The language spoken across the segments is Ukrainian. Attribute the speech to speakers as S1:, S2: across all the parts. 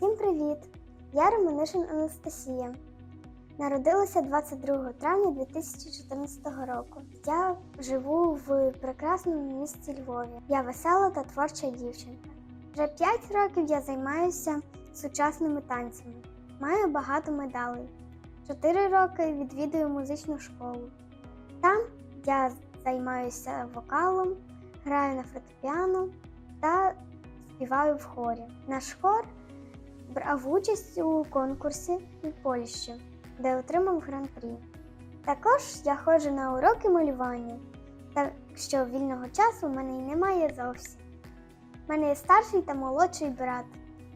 S1: Привіт! Я Романишин Анастасія. Народилася 22 травня 2014 року. Я живу в прекрасному місті Львові. Я весела та творча дівчинка. Вже 5 років я займаюся сучасними танцями. Маю багато медалей. 4 роки відвідую музичну школу. Там я займаюся вокалом, граю на фортепіано та співаю в хорі. Наш хор брав участь у конкурсі в Польщі, де отримав гран-прі. Також я ходжу на уроки малювання, так що вільного часу в мене й немає зовсім. У мене є старший та молодший брат.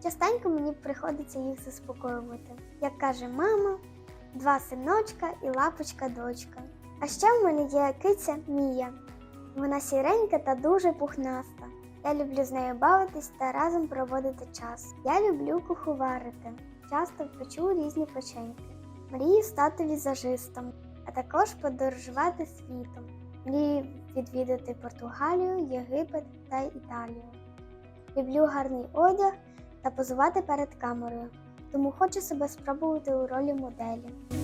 S1: Частенько мені приходиться їх заспокоювати. Як каже мама, два синочка і лапочка дочка. А ще в мене є киця Мія. Вона сіренька та дуже пухнаста. Я люблю з нею бавитись та разом проводити час. Я люблю куховарити, часто печу різні печеньки. Мрію стати візажистом, а також подорожувати світом. Мрію відвідати Португалію, Єгипет та Італію. Люблю гарний одяг та позувати перед камерою, тому хочу себе спробувати у ролі моделі.